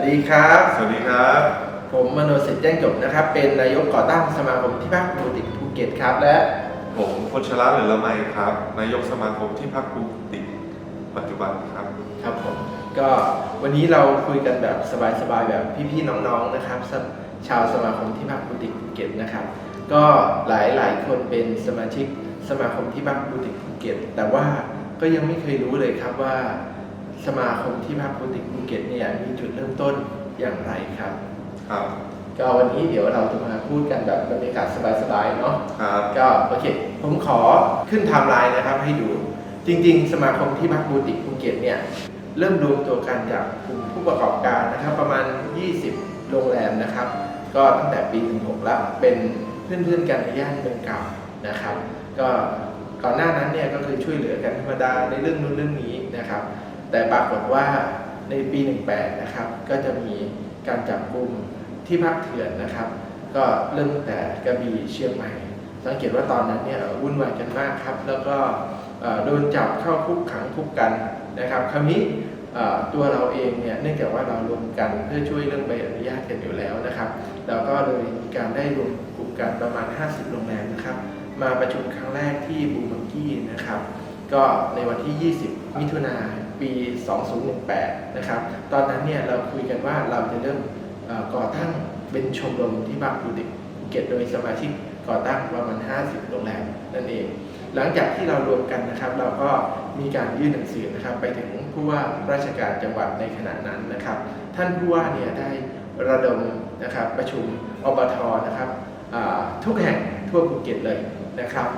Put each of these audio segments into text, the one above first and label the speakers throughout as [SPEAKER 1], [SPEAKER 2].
[SPEAKER 1] วัสดีครับ
[SPEAKER 2] สวัสดีครับ
[SPEAKER 1] ผมมโนสิทธิ์แจ้งจบนะครับ เป็นนายกก่อตั้งสมาคมที่พักบูติกภูเก็ตครับ และ
[SPEAKER 2] ผมพชระเหลือละไมครับ นายกสมาคมที่พักภูติกปัจจุบันครับ
[SPEAKER 1] ครับผม ก็วันนี้เราคุยกันแบบสบายๆแบบพี่ๆน้องๆนะครับสชาวสมาคมที่พักบูติกภูเก็ตนะครับ ก็หลายๆคนเป็นสมาชิกสมาคมที่พักบูติกภูเก็ต แต่ว่าก็ยังไม่เคยรู้เลยครับว่า สมาคมที่พักบูติกภูเก็ตเนี่ยมีจุดเริ่มต้นอย่างไรครับ
[SPEAKER 2] ครับ
[SPEAKER 1] ก็วันนี้เดี๋ยวเราจะมาพูดกันแบบบรรยากาศสบายๆเนาะ
[SPEAKER 2] ครับ
[SPEAKER 1] ก็โอเค ผมขอขึ้นไทม์ไลน์นะครับให้ดู จริง ๆ สมาคมที่พักบูติกภูเก็ตเนี่ยเริ่มรวมตัวกันจากกลุ่มผู้ประกอบการนะครับ ประมาณ 20 โรงแรมนะครับ ก็ตั้งแต่ปี 16 แล้วเป็นเพื่อนๆกันในย่านเมืองเก่านะครับ ก็ก่อนหน้านั้นเนี่ยก็คือช่วยเหลือกันธรรมดาในเรื่องนู้นเรื่องนี้นะครับ แต่ปรากฏว่าในปี 18 นะครับ ก็จะมีการจับกลุ่มที่พักเถื่อนนะครับ ก็เริ่มตั้งแต่กระบี่เชียงใหม่ สังเกตว่าตอนนั้นเนี่ยวุ่นวายกันมากครับ แล้วก็โดนจับเข้าคุกขังคุกกันนะครับคราวนี้ตัวเราเองเนี่ยเนื่องจากว่าเรารวมกันเพื่อช่วยเรื่องใบอนุญาตกันอยู่แล้วนะครับเราก็เลยมีการได้รวมกลุ่มกันประมาณ 50 โรงแรมนะครับ มาประชุมครั้งแรกที่บูมังกี้นะครับ ก็ในวันที่ 20 มิถุนาปี 2018 นะครับ ตอนนั้นเนี่ยเราคุยกันว่าเราจะเริ่มก่อตั้งเป็นชมรมที่บักบูติกภูเก็ตโดยสมาชิกก่อตั้งประมาณ 50 โรงแรมนั่นเอง หลังจากที่เรารวมกันนะครับ เราก็มีการยื่นหนังสือนะครับ ไปถึงผู้ว่าราชการจังหวัดในขณะนั้นนะครับ ท่านผู้ว่าเนี่ยได้ระดมนะครับประชุมอบทนะครับทุกแห่งทั่วภูเก็ตเลยนะครับ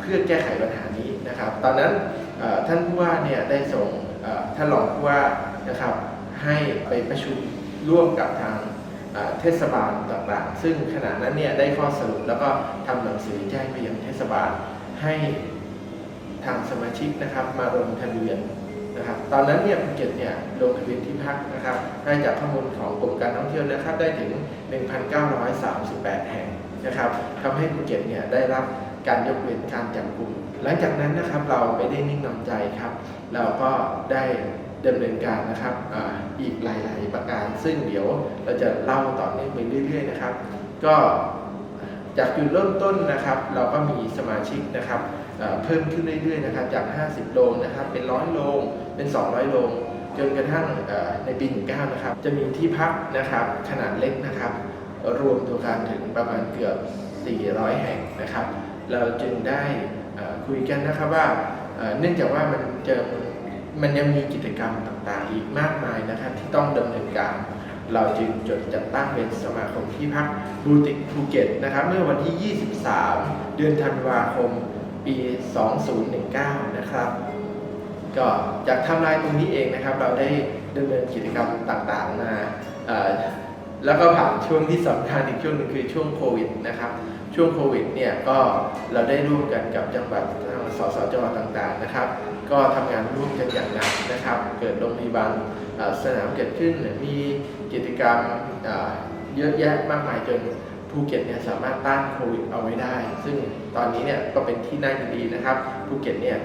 [SPEAKER 1] เพื่อแก้ไขปัญหานี้นะครับ ตอนนั้น ท่านผู้ว่าเนี่ยได้ส่งท่านรองผู้ว่านะครับให้ไปประชุมร่วมกับทางเอ่อเทศบาลต่างๆ ซึ่งขณะนั้นเนี่ยได้ข้อสรุปแล้วก็ทำหนังสือแจ้งไปยังเทศบาลให้ทางสมาชิกนะครับมาลงทะเบียนนะครับตอนนั้นเนี่ยภูเก็ตเนี่ยลงทะเบียนที่พักนะครับได้จากข้อมูลของกรมการท่องเที่ยวนะครับได้ถึง 1,938 แห่งนะครับทำให้ภูเก็ตเนี่ยได้รับ การยกเว้นการจับกลุ่มหลังจากนั้นนะครับเราไม่ได้นิ่งนอนใจครับ เราก็ได้ดำเนินการนะครับออีกหลาย ๆ ประการ ซึ่งเดี๋ยวเราจะเล่าต่อเนื่องไปเรื่อย ๆ นะครับ ก็จากจุดเริ่มต้นนะครับ เราก็มีสมาชิกนะครับเพิ่มขึ้นเรื่อย ๆ นะครับ จาก 50โรงนะครับ เป็นร้อยโรงเป็น 200โรงจนกระทั่งในปี 19 นะครับ จะมีที่พักนะครับขนาดเล็กนะครับ รวมตัวกันถึงประมาณเกือบ 400 แห่งนะครับ เราจึงได้คุยกันนะครับว่าเนื่องจากว่ามันจะมันยังมีกิจกรรมต่างๆ อีกมากมายนะครับที่ต้องดำเนินการ เราจึงจดจัดตั้งเป็นสมาคมที่พักบูติกภูเก็ตนะครับเมื่อวันที่ 23 เดือนธันวาคมปี 2019 นะครับ ก็จากทำลายตรงนี้เองนะครับ เราได้ดำเนินกิจกรรมต่างๆมาแล้วก็ผ่านช่วงที่สำคัญอีกช่วงหนึงคือช่วงโควิดนะครับ ช่วงโควิดเนี่ยก็เราได้ร่วมกันกับจังหวัดทางสสจังหวัดต่างๆนะครับ ก็ทำงานร่วมกันอย่างหนักนะครับ เกิดโรงพยาบาลสนามเกิดขึ้นมีกิจกรรมเยอะแยะมากมายจนภูเก็ตเนี่ยสามารถต้านโควิดเอาไว้ได้ ซึ่งตอนนี้เนี่ยก็เป็นที่น่ายินดีนะครับภูเก็ตเนี่ย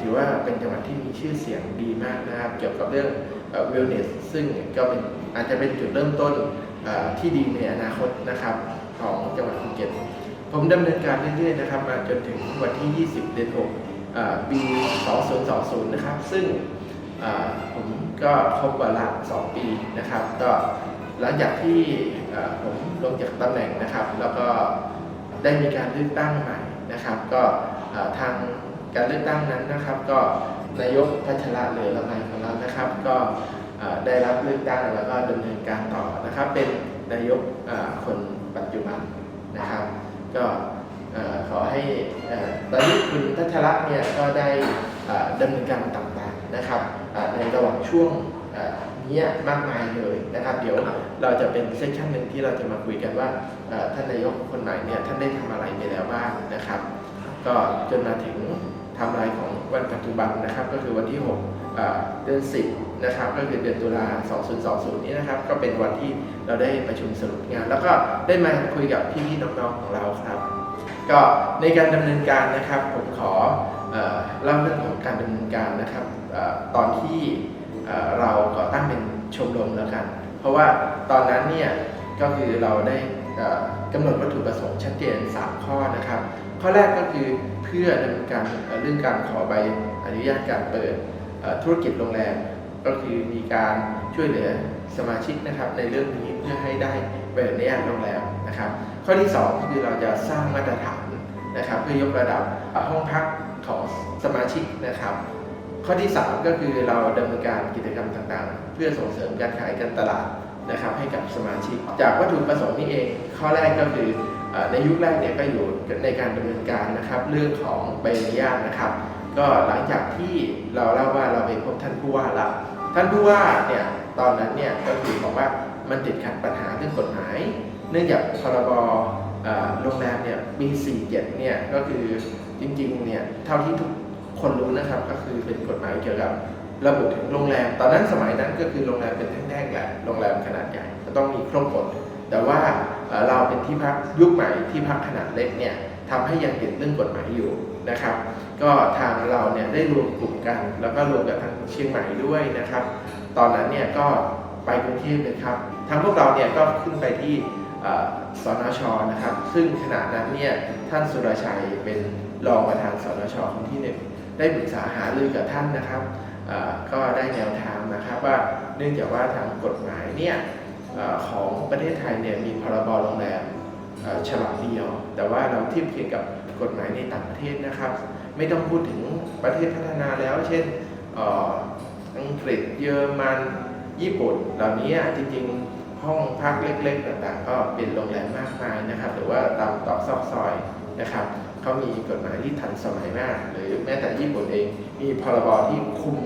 [SPEAKER 1] ถือว่าเป็นจังหวัดที่มีชื่อเสียงดีมากนะครับ เกี่ยวกับเรื่องเวลเนสซึ่งก็เป็นอาจจะเป็นจุดเริ่มต้นที่ดีในอนาคตนะครับ ของจังหวัดภูเก็ต ผมดำเนินการเรื่อยๆนะครับมาจนถึงวันที่ 20 เดือน6ปี2020 นะครับ ซึ่งผมก็ครบวาระ2 ปีนะครับ ก็หลังจากที่ผมลงจากตำแหน่งนะครับ แล้วก็ได้มีการเลือกตั้งใหม่นะครับ ก็ทางการเลือกตั้งนั้นนะครับ ก็นายกพัชระเหลือละไมของเรานะครับ ก็ได้รับเลือกตั้งแล้วก็ดำเนินการต่อนะครับ เป็นนายกคน ปัจจุบันนะครับ ก็ขอให้ตอนนี้คุณพัชระเนี่ยก็ได้ดำเนินการต่างๆนะครับในระหว่างช่วงนี้มากมายเลยนะครับ เดี๋ยวเราจะเป็นเซสชันหนึ่งที่เราจะมาคุยกันว่าท่านนายกคนใหม่เนี่ยท่านได้ทำอะไรไปแล้วบ้างนะครับ ก็จนมาถึงทำลายของวันปัจจุบันนะครับ ก็คือวันที่6เดือน10 นะครับก็คือเดือนตุลา 2020 นี้นะครับ ก็เป็นวันที่เราได้ประชุมสรุปงาน แล้วก็ได้มาคุยกับพี่ๆน้องๆของเราครับ ก็ในการดำเนินการนะครับผมขอเอเล่าเรื่องของการดำเนินการนะครับอตอนที่เเราก่อตั้งเป็นชมรมแล้วกัน เพราะว่าตอนนั้นเนี่ยก็คือเราได้เอ่อกำหนดวัตถุประสงค์ชัดเจน 3 ข้อนะครับ ข้อแรกก็คือเพื่อดำเนินการเรื่องการขอใบอนุญาตการเปิดธุรกิจโรงแรม ก็คือมีการช่วยเหลือสมาชิกนะครับในเรื่องนี้เพื่อให้ได้ใบอนุญาตโรงแรมนะครับ ข้อที่สองคือเราจะสร้างมาตรฐานนะครับ เพื่อยกระดับห้องพักของสมาชิกนะครับ ข้อที่ 3 ก็คือเราดำเนินการกิจกรรมต่างๆ เพื่อส่งเสริมการขายการตลาดนะครับ ให้กับสมาชิก จากวัตถุประสงค์นี้เอง ข้อแรกก็คือในยุคแรกเนี่ยก็อยู่ในการดำเนินการนะครับ เรื่องของใบอนุญาตนะครับ ก็หลังจากที่เราเล่าว่าเราไปพบท่านผู้ว่าและ ท่านผู้ว่าเนี่ยตอนนั้นเนี่ยก็คือบอกว่ามันติดขัดปัญหาเรื่องกฎหมาย เนื่องจากพรบโรงแรมเนี่ยปี47เนี่ยก็คือจริงๆเนี่ยเท่าที่ทุกคนรู้นะครับก็คือเป็นกฎหมายเกี่ยวกับระบุถึงโรงแรม ตอนนั้นสมัยนั้นก็คือโรงแรมเป็นแท่งๆแหละโรงแรมขนาดใหญ่ก็ต้องมีครบหมดแต่ว่าเอ่อเราเป็นที่พักยุคใหม่ที่พักขนาดเล็กเนี่ยทำให้ยังติดเรื่องกฎหมายอยู่ นะครับ ก็ทางเราเนี่ยได้รวมกลุ่มกัน แล้วก็รวมกับทางเชียงใหม่ด้วยนะครับ ตอนนั้นเนี่ยก็ไปกรุงเทพเลยครับทางพวกเราเนี่ยก็ขึ้นไปที่เอ่อสนชนะครับ ซึ่งขณะนั้นเนี่ยท่านสุรชัยเป็นรองประธานสนชคนที่หนึ่งได้ปรึกษาหารือกับท่านนะครับก็ได้แนวทางนะครับว่าเนื่องจากว่าทางกฎหมายเนี่ยอของประเทศไทยเนี่ยมีพรบโรงแรมฉบับเดียว แต่ว่าเราเทียบเคียงกับ กฎหมายในต่างประเทศนะครับ ไม่ต้องพูดถึงประเทศพัฒนาแล้ว เช่นอ,อังกฤษเยอรมันญี่ปุ่นเหล่านี้จริงๆห้องพักเล็กๆต่างๆ ก็เป็นโรงแรมมากมายนะครับ หรือว่าตามตอกซอกซอยนะครับเขามีกฎหมายที่ทันสมัยมาก หรือแม้แต่ญี่ปุ่นเองมีพรบที่คุม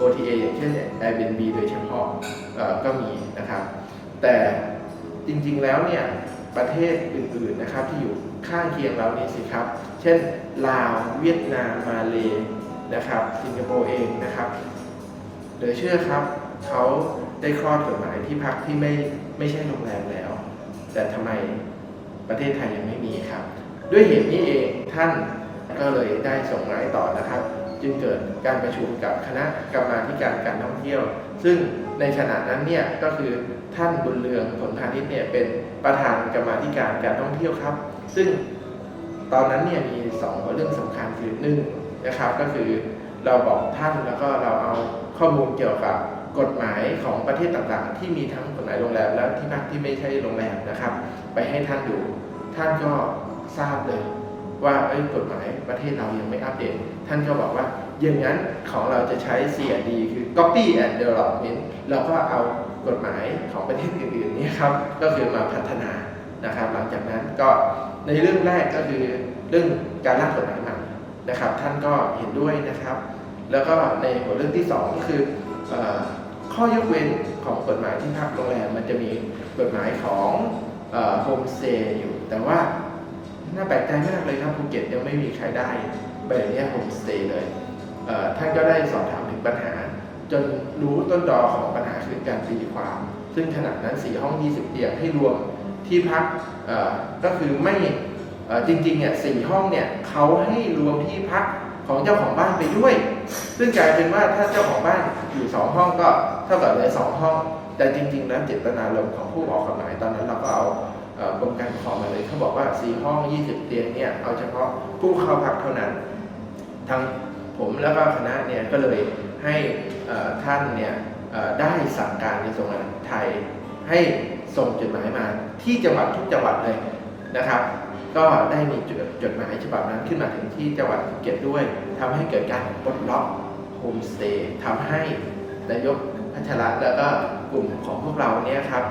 [SPEAKER 1] OTA อย่างเช่น Airbnb โดยเฉพาะก็มีนะครับ แต่จริงๆแล้วเนี่ยประเทศอื่นๆนะครับที่อยู่ ข้างเคียงเรานี่สิครับ เช่นลาวเวียดนามมาเลนะครับ สิงคโปร์เองนะครับเหลือเชื่อครับเขาได้คลอดกฎหมายที่พักที่ไม่ไม่ใช่โรงแรมแล้ว แต่ทำไมประเทศไทยยังไม่มีครับ ด้วยเหตุนี้เองท่านก็เลยได้ส่งหมายต่อนะครับ จึงเกิดการประชุมกับคณะกรรมาการการท่องเที่ยว ซึ่ง ในขณะนั้นเนี่ยก็คือท่านบุญเรืองผลพาณิชย์เนี่ยเป็นประธานกรรมาธิการการท่องเที่ยวครับ ซึ่งตอนนั้นเนี่ยมีสองหัวเรื่องสำคัญคือหนึ่งนะครับ ก็คือเราบอกท่านแล้วก็เราเอาข้อมูลเกี่ยวกับกฎหมายของประเทศต่างๆ ที่มีทั้งกฎหมายโรงแรม และที่พักที่ไม่ใช่โรงแรมนะครับ ไปให้ท่านดู ท่านก็ทราบเลยว่าเอ้ยกฎหมายประเทศเรายังไม่อัปเดต ท่านก็บอกว่า อย่างนั้นของเราจะใช้ CRD คือ Copy and Development เราก็เอากฎหมายของประเทศอื่นๆนี่ครับ ก็คือมาพัฒนานะครับ หลังจากนั้นก็ในเรื่องแรกก็คือเรื่องการร่างกฎหมายใหม่นะครับ ท่านก็เห็นด้วยนะครับ แล้วก็ในหัวเรื่องที่สองก็คืออข้อยกเว้นของกฎหมายที่พักโรงแรมมันจะมีกฎหมายของโฮมสเตย์อยู่ แต่ว่าน่าแปลกใจมากเลยครับภูเก็ตยังไม่มีใครได้ใบอนุญาตโฮมสเตย์เลย ท่านก็ได้สอบถามถึงปัญหา จนรู้ต้นตอของปัญหาคือการตีความ ซึ่งขนาดนั้น 4 ห้อง 20 เตียงให้รวมที่พักก็คือไม่จริงๆเนี่ยสห้องเนี่ยเขาให้รวมที่พักของเจ้าของบ้านไปด้วย ซึ่งกลายเป็นว่าถ้าเจ้าของบ้านอยู่2ห้องก็เท่ากับเหลือ2ห้อง แต่จริงๆแล้วเจตนารมณ์ของผู้ออกกฎหมายตอนนั้นเราก็เอาเอ่อกรมการปกครองมาเลยเขาบอกว่า4ห้อง20เตียงเนี่ยเอาเฉพาะผู้เข้าพักเท่านั้นทาง ผมแล้วก็คณะเนี่ยก็เลยให้ท่านเนี่ยได้สั่งการในส่วนงานไทยให้ส่งจดหมายมาที่จังหวัดทุกจังหวัดเลยนะครับ ก็ได้มีจดจดหมายฉบับนั้นขึ้นมาถึงที่จังหวัดภูเก็ตด้วยทำให้เกิดการปลดล็อกโฮมสเตย์ทำให้นายกพัชระแล้วก็กลุ่มของพวกเราเนี่ยครับ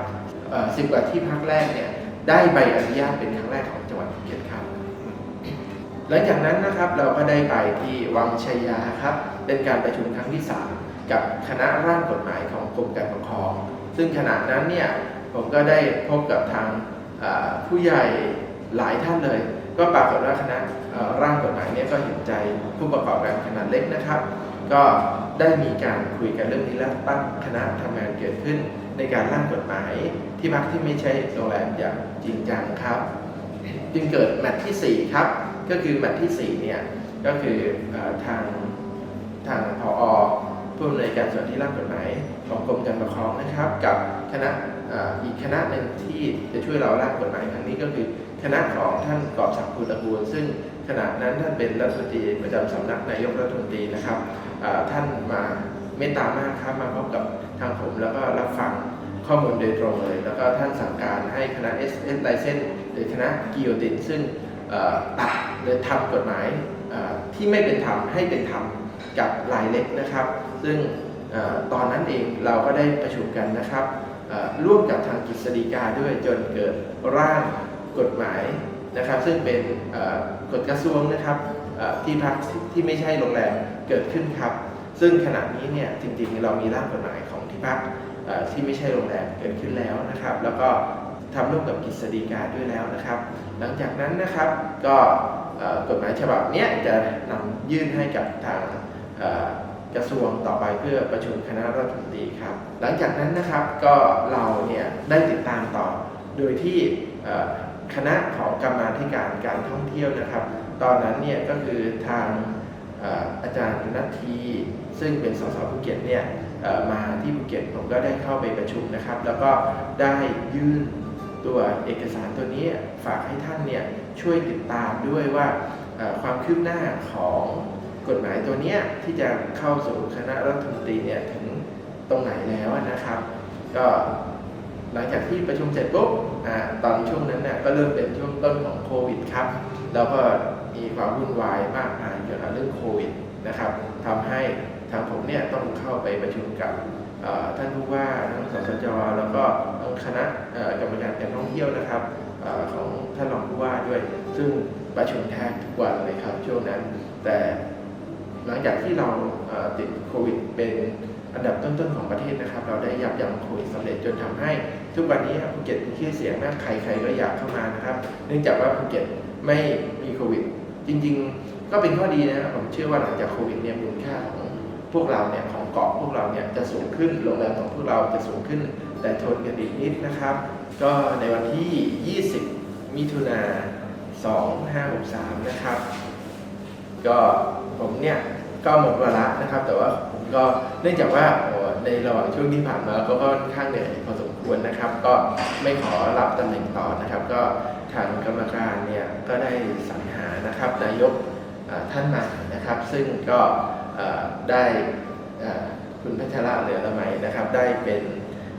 [SPEAKER 1] สิบกว่าที่พักแรกเนี่ยได้ใบอนุญาตเป็นครั้งแรกของจังหวัดภูเก็ตครับ หลังจากนั้นนะครับเราก็ได้ไปที่วังชัยยาครับเป็นการประชุมครั้งที่ 3 กับคณะร่างกฎหมายของกรมการปกครอง ซึ่งขณะนั้นเนี่ยผมก็ได้พบกับทางผู้ใหญ่หลายท่านเลย ก็ปรากฏว่าคณะร่างกฎหมายเนี่ยก็เห็นใจผู้ประกอบการขนาดเล็กนะครับ ก็ได้มีการคุยกันเรื่องนี้แล้วตั้งคณะทำงานเกิดขึ้นในการร่างกฎหมายที่พักที่ไม่ใช่โรงแรมอย่างจริงจังครับ จึงเกิดแมตช์ที่ 4 ครับ ก็คือแมตที่ 4 เนี่ยก็คืออทางทางพอผู้อำนวยการส่วนที่ร่างกฎหมายของกรมการปกครองนะครับ กับคณะอ,อีกคณะหนึ่งที่จะช่วยเราร่างกฎหมายครั้งนี้ก็คือคณะของท่านกอบศักดิ์ภูตระกูล ซึ่งขณะนั้นท่านเป็นรัฐมนตรีประจำสำนักนายกรัฐมนตรีนะครับท่านมาเมตตามากครับมาพบกับทางผมแล้วก็รับฟังข้อมูลโดยตรงเลย แล้วก็ท่านสั่งการให้คณะ S S License หรือคณะกิโยตินซึ่งตัด รือทำกฎหมายที่ไม่เป็นธรรมให้เป็นธรรมกับรายเล็กนะครับ ซึ่งอตอนนั้นเองเราก็ได้ประชุมกันนะครับร่วมกับทางกฤษฎีกาด้วยจนเกิดร่างกฎหมายนะครับ ซึ่งเป็นกฎกระทรวงนะครับที่พักที่ไม่ใช่โรงแรมเกิดขึ้นครับ ซึ่งขณะนี้เนี่ยจริงๆเรามีร่างกฎหมายของที่พักที่ไม่ใช่โรงแรมเกิดขึ้นแล้วนะครับ แล้วก็ ทำร่วมกับกฤษฎีกาด้วยแล้วนะครับ หลังจากนั้นนะครับก็กฎหมายฉบับนี้จะนำยื่นให้กับทางกระทรวงต่อไปเพื่อประชุมคณะรัฐมนตรีครับ หลังจากนั้นนะครับก็เราเนี่ยได้ติดตามต่อ โดยที่คณะของกรรมาธิการการท่องเที่ยวนะครับ ตอนนั้นเนี่ยก็คือทางอาจารย์นัททีซึ่งเป็นสสภูเก็ตเนี่ยมาที่ภูเก็ตผมก็ได้เข้าไปประชุมนะครับ แล้วก็ได้ยื่น ตัวเอกสารตัวนี้ฝากให้ท่านเนี่ยช่วยติดตามด้วยว่าความคืบหน้าของกฎหมายตัวนี้ที่จะเข้าสู่คณะรัฐมนตรีเนี่ยถึงตรงไหนแล้วนะครับ ก็หลังจากที่ประชุมเสร็จปุ๊บอตอนช่วงนั้นเนี่ยก็เริ่มเป็นช่วงต้นของโควิดครับ แล้วก็มีความวุ่นวายมากมายเกี่ยวกับเรื่องโควิดนะครับทำให้ทางผมเนี่ยต้องเข้าไปประชุมกับ ท่านผู้ว่าทั้งสสจแล้วก็ทั้งคณะกรรมการการท่องเที่ยวนะครับอของท่านรองผู้ว่าด้วย ซึ่งประชุมแทบทุกวันเลยครับช่วงนั้น แต่หลังจากที่เราติดโควิดเป็นอันดับต้นๆของประเทศนะครับ เราได้ยับยั้งโควิดสำเร็จจนทำให้ ทุกวันนี้ภูเก็ตมีชื่อเสียงมากใครๆก็อยากเข้ามานะครับ เนื่องจากว่าภูเก็ตไม่มีโควิด จริง ๆ ก็เป็นข้อดีนะครับผมเชื่อว่าหลังจากโควิดเนี่ยมูลค่าของพวกเราเนี่ย ของเกาะพวกเราเนี่ยจะสูงขึ้นโรงแรมของพวกเราจะสูงขึ้น แต่ทนกันอีกนิดนะครับ ก็ในวันที่ 20 มิถุนา2563 นะครับ ก็ผมเนี่ยก็หมดเวลานะครับ แต่ว่าผมก็เนื่องจากว่าในระหว่างช่วงที่ผ่านมาก็ค่อนข้างเหนื่อยพอสมควรนะครับ ก็ไม่ขอรับตำแหน่งต่อนะครับ ก็ทางกรรมการเนี่ยก็ได้สรรหานะครับนายกท่านใหม่นะครับ ซึ่งก็ได้ คุณพัชระเหลือละไมนะครับ ได้เป็น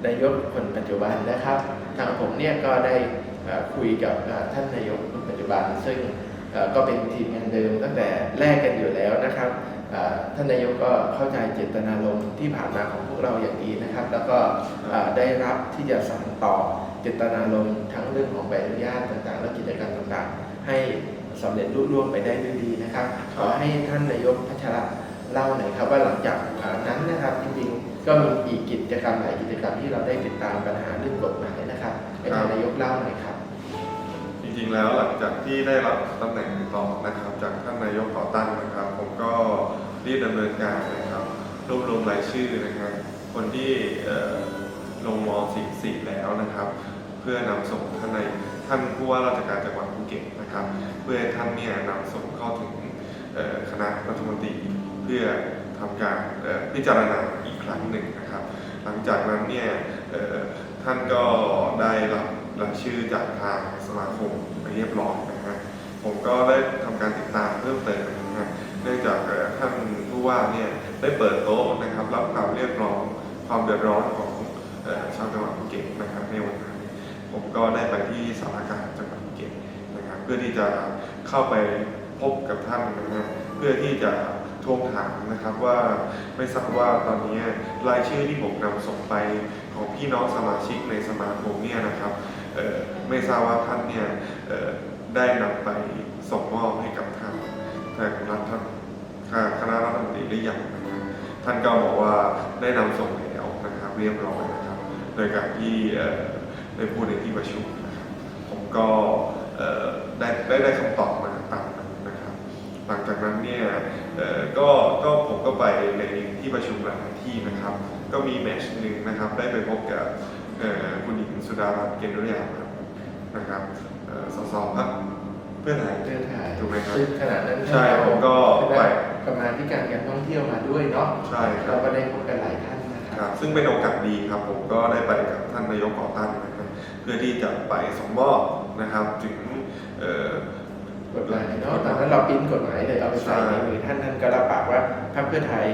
[SPEAKER 1] นายกคนปัจจุบันนะครับ ทางผมเนี่ยก็ได้คุยกับท่านนายกคนปัจจุบัน ซึ่งก็เป็นทีมงานเดิมตั้งแต่แรกกันอยู่แล้วนะครับท่านนายกก็เข้าใจเจตนารมณ์ที่ผ่านมาของพวกเราอย่างดีนะครับ แล้วก็ได้รับที่จะสานต่อเจตนารมณ์ทั้งเรื่องของใบอนุญาตต่างๆ และกิจกรรต่างๆ ให้สำเร็จรุ่ร่วงไปได้ด้วยดีนะครับ ขอให้ท่านนายกพัชระ เล่าหน่อยครับว่าหลังจากนั้นนะครับจริงๆก็มีอีกกิจกรรมหลายกิจกรรมที่เราได้ติดตามปัญหาเรื่องกฎหมายนะครับให้ท่านนายกเล่าหน่อยครับ
[SPEAKER 2] จริงๆแล้วหลังจากที่ได้รับตำแหน่งต่อนะครับ จากท่านนายกต่อตั้งนะครับ ผมก็รีบดำเนินการนะครับรวบรวมรายชื่อนะครับ คนที่เอ่อลงม .44 แล้วนะครับ เพื่อนำส่งท่านในท่านผู้ว่าราชการจังหวัดภูเก็ตนะครับ เพื่อท่านเนี่ยนำส่งเข้าถึงคณะรัฐมนตรี พื่อทำการพิจารณาอีกครั้งหนึ่งนะครับ หลังจากนั้นเนี่ยท่านก็ได้รับรายชื่อจากทางสมาคมไปเรียบร้อยนะฮะผมก็ได้ทำการติดตามเพิ่มเติมนะฮะเนื่องจากท่านผู้ว่าเนี่ยได้เปิดโต๊ะนะครับรับความเรียกร้องความเดือดร้อนของออชาวจังหวัดภูเก็ตนะครับในวันนั้นผมก็ได้ไปที่สารการจังหวัดภูเก็ตนะครับเพื่อที่จะเข้าไปพบกับท่านนะฮะเพื่อที่จะ ทวงถามนะครับว่าไม่ทราบว่าตอนนี้รายชื่อที่ผมนำส่งไปของพี่น้องสมาชิกในสมาคมเนี่ยนะครับเอ่อไม่ทราบว่าท่านเนี่ยเอ่อได้นำไปส่งมอบให้กับทางทางรัฐคณะรัฐมนตรีหรือยังนะครับท่านก็บอกว่าได้นำส่งแล้วนะครับเรียบร้อยนะครับ โดยการที่เอ่อได้พูดในที่ประชุมนะครับผมก็เอ่อได้ได้ได้คำตอบมาตามนั้นนะครับ หลังจากนั้นเนี่ยเอ่อก็ก็ผมก็ไปในที่ประชุมหลายที่นะครับ ก็มีแมตช์หนึ่งนะครับ ได้ไปพบกับเอ่อคุณหญิงสุดารัตน์เกณฑ์ริยานะครับเอ่อสสพรรคเพื่อไทย
[SPEAKER 1] เดินถ่าย
[SPEAKER 2] ถูกไหมครับ
[SPEAKER 1] ซึ่งขณะนั้น
[SPEAKER 2] ใช่ผมก็ไป
[SPEAKER 1] กรรมาธิการการท่องเที่ยวมาด้วยเนาะ
[SPEAKER 2] ใช่ครั
[SPEAKER 1] เรา
[SPEAKER 2] บ
[SPEAKER 1] ก็ได้พบกันหลายท่านนะครับ
[SPEAKER 2] นะครับซึ่งเป็นโอกาสดีครับ ผมก็ได้ไปกับท่านนายกก่อตั้งนะครับเพื่อที่จะไปสมมอบนะครับถึงเอ่อ ก
[SPEAKER 1] ฎหมายเนาะตอนนั้นเราปิ้นกฎหมายเลยเอาไปใส่ในมือท่านท่านก็รับปากว่าพรรคเพื่อไทย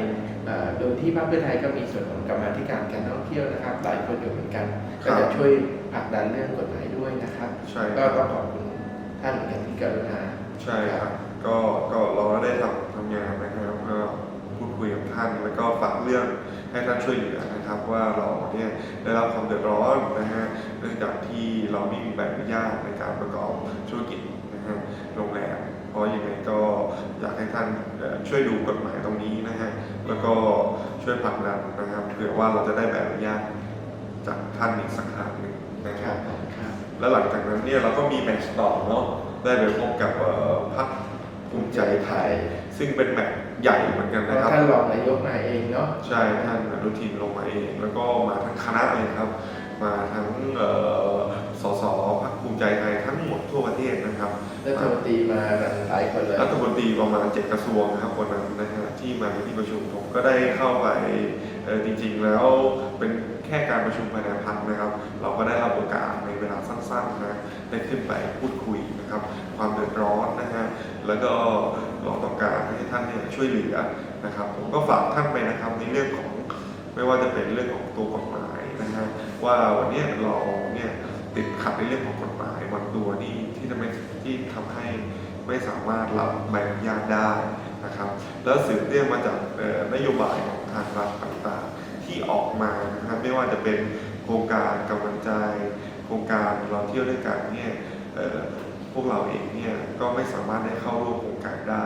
[SPEAKER 1] โดยที่พรรคเพื่อไทยก็มีส่วนของกรรมาธิการการท่องเที่ยวนะครับหลายคนอยู่เหมือนกันก็จะช่วยผลักดันเรื่องกฎหมายด้วยนะครับ
[SPEAKER 2] ใช่
[SPEAKER 1] ก็ต้องขอบคุณท่านเหมือนกันที่กรุณา
[SPEAKER 2] ใช่ครับก็ก็เราได้ทำทำงานนะครับก็พูดคุยกับท่านแล้วก็ฝากเรื่องให้ท่านช่วยเหลือนะครับ ว่าเราเนี่ยได้รับความเดือดร้อนนะฮะเนื่องจากที่เราไม่มีใบอนุญาตในการประกอบธุรกิจ โรงแรมเพราะยังไงก็อยากให้ท่านเอ่อช่วยดูกฎหมายตรงนี้นะฮะแล้วก็ช่วยผลักดันนะครับเผื่อว่าเราจะได้ใบอนุญาตจากท่านอีกสักครั้งหนึ่งนะค
[SPEAKER 1] ครั
[SPEAKER 2] รั
[SPEAKER 1] บบครับ
[SPEAKER 2] แล้วหลังจากนั้นเนี่ยเราก็มีแมตช์ต่อเนาะได้ไปพบกับเอ่อพรรคภูมิใจไทย ซึ่งเป็นแมตช์ใหญ่เหมือนกัน
[SPEAKER 1] เพ
[SPEAKER 2] นะ
[SPEAKER 1] ราะ
[SPEAKER 2] ครับ
[SPEAKER 1] ท่านรองนายกมาเองเนาะ
[SPEAKER 2] ใช่ท่านอนุทินลงมาเอง แล้วก็มาทั้งคณะเลยครับ มาทั้งเอ่อสสพรรคภูมิใจไทยทั้งหมดทั่วประเทศนะครับ
[SPEAKER 1] รัฐมนตรีมาหลายคนเลย
[SPEAKER 2] รัฐมนตรีประมาณเจ็ดกระทรวงครับวันนั้นนะฮะที่มาในที่ประชุมผมก็ได้เข้าไปจริงๆแล้วเป็นแค่การประชุมภายในพักนะครับ เราก็ได้รับโอกาสในเวลาสั้นๆนะได้ขึ้นไปพูดคุยนะครับ ความเดือดร้อนนะฮะแล้วก็เราต้องการให้ท่านเนี่ยช่วยเหลือนะครับ ผมก็ฝากท่านไปนะครับในเรื่องของไม่ว่าจะเป็นเรื่องของตัวกฎหมายนะฮะว่าวันนี้เราเนี่ยติดขัดในเรื่องของกฎหมายบางตัวนี่ที่ทำให้ที่ทำให้ ไม่สามารถรับใบอนุญาตได้นะครับ แล้วสืบเนื่องมาจากนโยบายของทางรัฐต่างๆที่ออกมานะครับ ไม่ว่าจะเป็นโครงการกำลังใจ โครงการเราเที่ยวด้วยกันเนี่ยพวกเราเองเนี่ยก็ไม่สามารถได้เข้าร่วมโครงการได้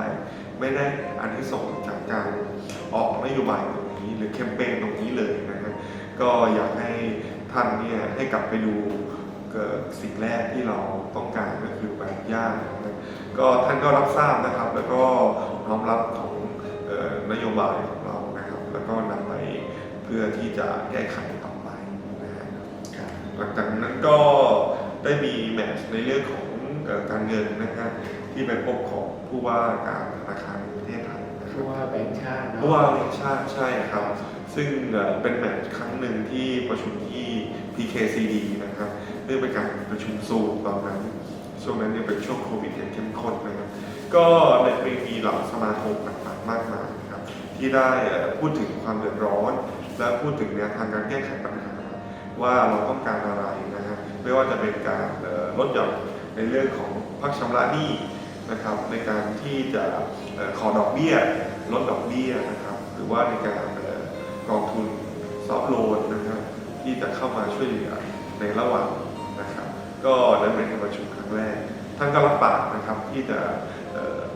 [SPEAKER 2] ไม่ได้อันที่ส่งจากการออกนโยบายตรงนี้ หรือแคมเปญตรงนี้เลยนะครับก็อยากให้ท่านเนี่ยให้กลับไปดูสิ่งแรกที่เราต้องการก็คือใบอนุญาตนะครับ ก็ท่านก็รับทราบนะครับ แล้วก็น้อมรับของเอ่อนโยบายของเรานะครับ แล้วก็นำไปเพื่อที่จะแก้ไขต่อไปนะฮะ
[SPEAKER 1] ครับ
[SPEAKER 2] หลังจากนั้นก็ได้มีแมตช์ในเรื่องของเอ่อการเงินนะฮะที่ไปพบของผู้ว่าการธนาคารแห่งประเทศไทยนะค
[SPEAKER 1] ผู้
[SPEAKER 2] รับ
[SPEAKER 1] ว่าแบงค์ชาติเนาะ
[SPEAKER 2] ผู้ว่าแห่งชาติใช่ครับ ซึ่งเอ่อเป็นแมตช์ครั้งหนึ่งที่ประชุมที่ PKCD นะครับเนื่องเป็นการประชุมซูมตอนนั้น ช่วงนั้นเนี่ยเป็นช่วงโควิดอย่างเข้มข้นนะครับก็ในปีมีเหล่าสมาคมต่างๆมากมายนะครับที่ได้พูดถึงความเดือดร้อน และพูดถึงแนวทางการแก้ไขปัญหา ว่าเราต้องการอะไรนะฮะไม่ว่าจะเป็นการลดหย่อนในเรื่องของพักชำระหนี้นะครับในการที่จะขอดอกเบี้ยลดดอกเบี้ยนะครับหรือว่าในการกองทุนซอฟโลนนะครับที่จะเข้ามาช่วยเหลือในระหว่างนะครับก็นั่นเป็นการประชุม งแรก ท่านก็รับปากนะครับที่จะ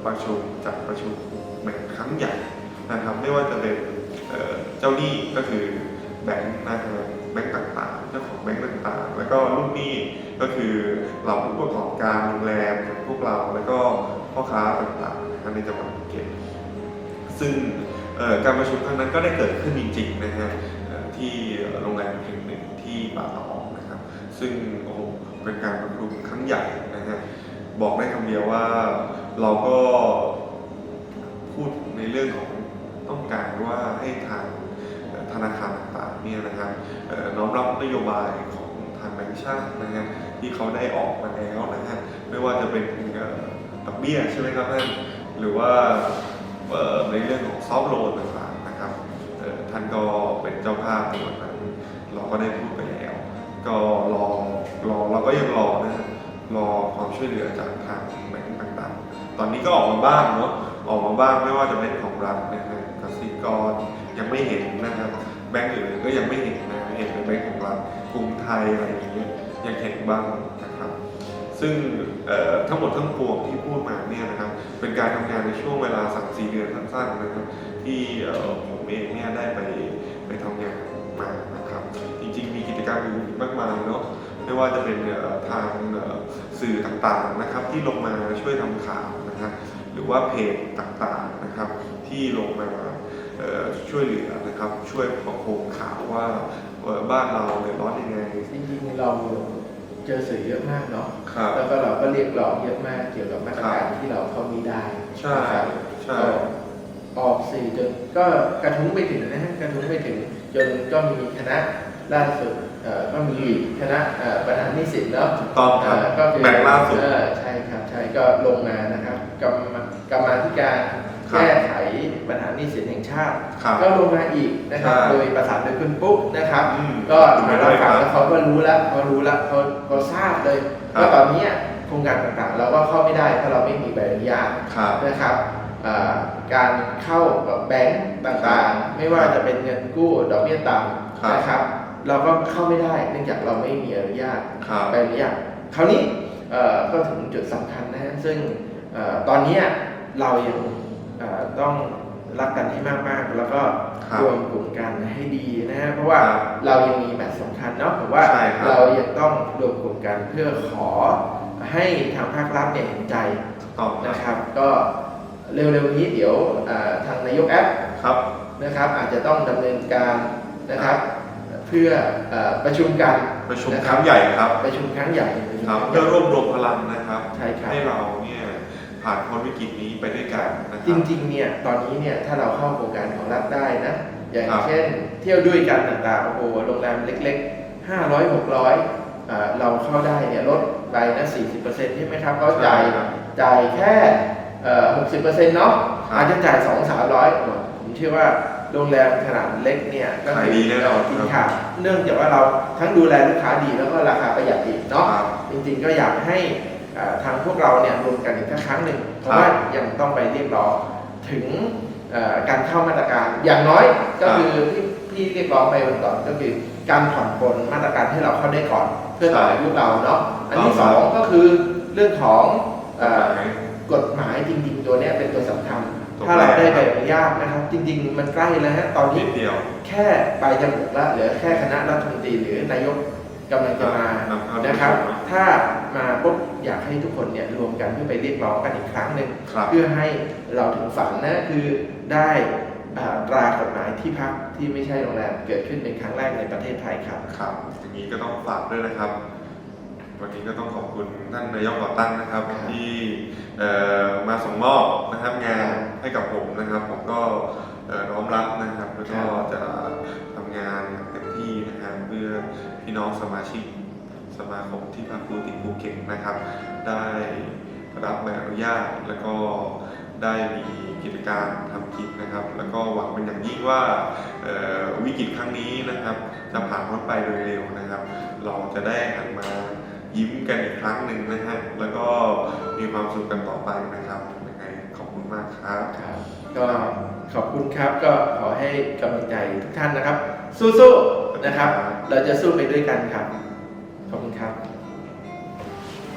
[SPEAKER 2] ประชุมจัดประชุมแบ่งครั้งใหญ่นะครับ ไม่ว่าจะเป็นเจ้าหนี้ก็คือแบงค์นะฮะแบงค์ต่างๆเจ้าของแบงค์ต่างๆ แล้วก็ลูกหนี้ก็คือเหล่าผู้ประกอบการโรงแรมพวกเราแล้วก็พ่อค้าต่างๆในจังหวัดภูเก็ตซึ่งการประชุมครั้งนั้นก็ได้เกิดขึ้นจริงๆนะฮะที่โรงแรมแห่งหนึ่งที่ป่าตองนะครับ ซึ่งโอ้โห เป็นการประชุมครั้งใหญ่นะฮะบอกได้คำเดียวว่าเราก็พูดในเรื่องของต้องการว่าให้ทางธนาคารต่างๆเนี่ยนะครับน้อมรับนโยบายของทางแบงก์ชาตินะฮะที่เขาได้ออกมาแล้วนะฮะไม่ว่าจะเป็นดอกเบี้ยใช่ไหมครับท่านหรือว่าในเรื่องของซอฟต์โลนต่างๆนะครับท่านก็เป็นเจ้าภาพในวันนั้นเราก็ได้พูดไปแล้ว ก็รอ รอเราก็ยังรอนะฮะรอความช่วยเหลือจากทางแบงก์ต่างๆ ตอนนี้ก็ออกมาบ้างเนาะออกมาบ้างไม่ว่าจะเป็นของรัฐนะฮะกสิกรยังไม่เห็นนะครับแบงก์อื่นก็ยังไม่เห็นนะเห็นเป็นแบงก์ของรัฐกรุงไทยอะไรอย่างเงี้ยยังเห็นบ้างนะครับ ซึ่งทั้งหมดทั้งปวงที่พูดมาเนี่ยนะครับ เป็นการทำงานในช่วงเวลา3-4เดือนสั้นๆนะครับ ที่ผมเองเนี่ยได้ไปไปทำงานมานะครับ จริงๆมีกิจกรรมอื่นมากมายเนาะ ไม่ว่าจะเป็นเอ่อทางเอ่อสื่อต่างๆนะครับที่ลงมาช่วยทำข่าวนะครับหรือว่าเพจต่างๆนะครับที่ลงมาเอ่อช่วยเหลือนะครับช่วยประโคมข่าวว่าเอ่อบ้านเราเดือดร้อนยังไง
[SPEAKER 1] จริงๆเราเจอสื่อเยอะมากเนาะ
[SPEAKER 2] ครับ
[SPEAKER 1] แล้วก็เราก็เรียกร้องเยอะมากเกี่ยวกับมาตรการที่เราเข้ามีได้
[SPEAKER 2] ใช่
[SPEAKER 1] นะครับ
[SPEAKER 2] ใช่
[SPEAKER 1] ก็ออกสื่อจนก็กระทุ้งไปถึงนะฮะกระทุ้งไปถึงจนก็มีคณะล่าสุดเอ่อ ก็มีคณะเอ่อปัญหานิสิตเนาะ
[SPEAKER 2] ถูกต้องครับ
[SPEAKER 1] เอ่อก็คือ
[SPEAKER 2] แบ่งล่าสุด
[SPEAKER 1] เออใช่ครับใช่ก็ลงมานะครับกรรมกรรมาธิการ
[SPEAKER 2] ครับ
[SPEAKER 1] แก้ไขปัญหานิสิตแห่งชาติ
[SPEAKER 2] ครับ
[SPEAKER 1] ก็ลงมาอีกนะครับ
[SPEAKER 2] ใช่
[SPEAKER 1] โดยประสานโดยคุณปุ๊กนะครับ
[SPEAKER 2] อืม
[SPEAKER 1] ก็
[SPEAKER 2] ไม่
[SPEAKER 1] มา
[SPEAKER 2] ได้
[SPEAKER 1] รับ
[SPEAKER 2] ครั
[SPEAKER 1] ฟัง
[SPEAKER 2] บ
[SPEAKER 1] แล้วเขาก็รู้แล้วเขารู้แล้วเขาเขาทราบเลย
[SPEAKER 2] ครับ
[SPEAKER 1] ว่าตอนเนี้ยโครงการต่างๆ เราก็เข้าไม่ได้ถ้าเราไม่มีใบอนุญาต
[SPEAKER 2] ครับ
[SPEAKER 1] นะครับอ่าการเข้ากับแบงก์ต่างๆ ไม่ว่าจะเป็นเงินกู้ดอกเบี้ยต่
[SPEAKER 2] ครับำ
[SPEAKER 1] นะครับ เราก็เข้าไม่ได้เนื่องจากเราไม่มีอนุญาต
[SPEAKER 2] ครับ
[SPEAKER 1] ใบอนุญาตคราวนี้เอ่อก็ถึงจุดสำคัญนะฮะซึ่งเอ่อตอนเนี้ยเรายังเอ่อต้องรักกันให้มากๆ แล้วก็
[SPEAKER 2] ครับ
[SPEAKER 1] รวมกลุ่มกันให้ดีนะฮะเพราะว่า
[SPEAKER 2] ครับ
[SPEAKER 1] เรายังมีแมตช์สำคัญเนาะผมว่า
[SPEAKER 2] ใช่ครับ
[SPEAKER 1] เรายังต้องรวมกลุ่มกันเพื่อขอให้ทางภาครัฐเนี่ยเห็นใจ
[SPEAKER 2] ถูกต้องนะ
[SPEAKER 1] นะครับ ก็เร็วๆนี้เดี๋ยวเอ่อทางนายกแอป
[SPEAKER 2] ครับ
[SPEAKER 1] นะครับอาจจะต้องดำเนินการนะครับ เพื่อเอ่อประชุมกัน
[SPEAKER 2] ประชุม
[SPEAKER 1] นะ
[SPEAKER 2] ครั้งใหญ่ครับ
[SPEAKER 1] ประชุมครั้งใหญ่ประชุม
[SPEAKER 2] ครับ
[SPEAKER 1] ครั้งให
[SPEAKER 2] เพื่
[SPEAKER 1] ญ่
[SPEAKER 2] อร่วมรวมพลังนะครับ
[SPEAKER 1] ใช่ครับ
[SPEAKER 2] ให้เราเนี่ยผ่านพ้นวิกฤตนี้ไปด้วยกันนะค
[SPEAKER 1] จ
[SPEAKER 2] รับ
[SPEAKER 1] ริงๆ เนี่ย ตอนนี้เนี่ย ถ้าเราเข้าโครงการของรัฐได้นะ อย่าง
[SPEAKER 2] ครับ
[SPEAKER 1] เช่น เที่ยวด้วยกันต่างๆ โอ้โห โรงแรมเล็กๆ 500 600อ่าเราเข้าได้เนี่ยลดไปนะ40%ใช่ไหมครับเขาจ่าย
[SPEAKER 2] ใช่ครับ
[SPEAKER 1] จ่ายแค่เอ่อ60%เนาะ
[SPEAKER 2] ครับ
[SPEAKER 1] อาจจะจ่าย 2 300ผมเชื่อว่า โรงแรมขนาดเล็กเนี่ยก็
[SPEAKER 2] ขายดีแน่นอน
[SPEAKER 1] กิน
[SPEAKER 2] ครับ
[SPEAKER 1] ขาดเนื่องจากว่าเราทั้งดูแลลูกค้าดีแล้วก็ราคาประหยัดอีกเนาะ
[SPEAKER 2] ครับ
[SPEAKER 1] จริงๆก็อยากให้อ่าทางพวกเราเนี่ยรวมกันอีกสักครั้งหนึ่งเพ
[SPEAKER 2] ครั
[SPEAKER 1] ราะ
[SPEAKER 2] บ
[SPEAKER 1] ว่ายังต้องไปเรียกร้องถึงเอ่อการเข้ามาตรการอย่างน้อยก็
[SPEAKER 2] ครับ
[SPEAKER 1] คือที่ที่เรียกร้องไปวันก่อนก็คือการผ่อนปลนมาตรการให้เราเข้าได้ก่อน เพื่อต่ออายุเราเนาะอันที่สองก็คือเรื่องของเอ่อกฎหมายจริงๆตัวเนี้ยเป็นตัวสำคัญ
[SPEAKER 2] ตัว
[SPEAKER 1] ถ้าเราได้
[SPEAKER 2] แรก
[SPEAKER 1] ใบอนุญาตนะครับ จริง ๆ มันใกล้แล้วฮะตอน
[SPEAKER 2] นิ
[SPEAKER 1] นี้
[SPEAKER 2] ดเดียว
[SPEAKER 1] แค่ใบจมูกละเหลือแค่คณะรัฐมนตรีหรือนายกกำลังจะมา
[SPEAKER 2] นำเข้า
[SPEAKER 1] นะครับ
[SPEAKER 2] ที่ประชุม
[SPEAKER 1] ถ้ามาปุ๊บอยากให้ทุกคนเนี่ยรวมกันเพื่อไปเรียกร้องกันอีกครั้งหนึ่ง
[SPEAKER 2] ครับ
[SPEAKER 1] เพื่อให้เราถึงฝันนะคือได้อ่าตรากฎหมายที่พักที่ไม่ใช่โรงแรมเกิดขึ้นเป็นครั้งแรกในประเทศไทยครับ
[SPEAKER 2] ครับอย่างนี้ก็ต้องฝากด้วยนะครับ วันนี้ก็ต้องขอบคุณท่านนายกก่อตั้งนะครับ
[SPEAKER 1] ครับ
[SPEAKER 2] ที่เอ่อมาส่งมอบนะครับงาน ให้กับผมนะครับ ผมก็เอ่อน้อมรับนะครับ แล้วก็จะทำงานอย่างเต็มที่นะครับเพื่อพี่น้องสมาชิกสมาคมที่พักภูติภูเก็ตนะครับ ได้รับใบอนุญาตแล้วก็ได้มีกิจการทำกิจนะครับ แล้วก็หวังเป็นอย่างยิ่งว่าวิกฤตครั้งนี้นะครับ จะผ่านพ้นไปโดยเร็วนะครับ เราจะได้หันมายิ้มกันอีกครั้งหนึ่งนะฮะแล้วก็มีความสุขกันต่อไปนะครับ มากครับ
[SPEAKER 1] ก็ขอบคุณครับก็ขอให้กำลังใจทุกท่านนะครับ สู้ๆนะครับ เราจะสู้ไปด้วยกันครับ ขอบคุณครับ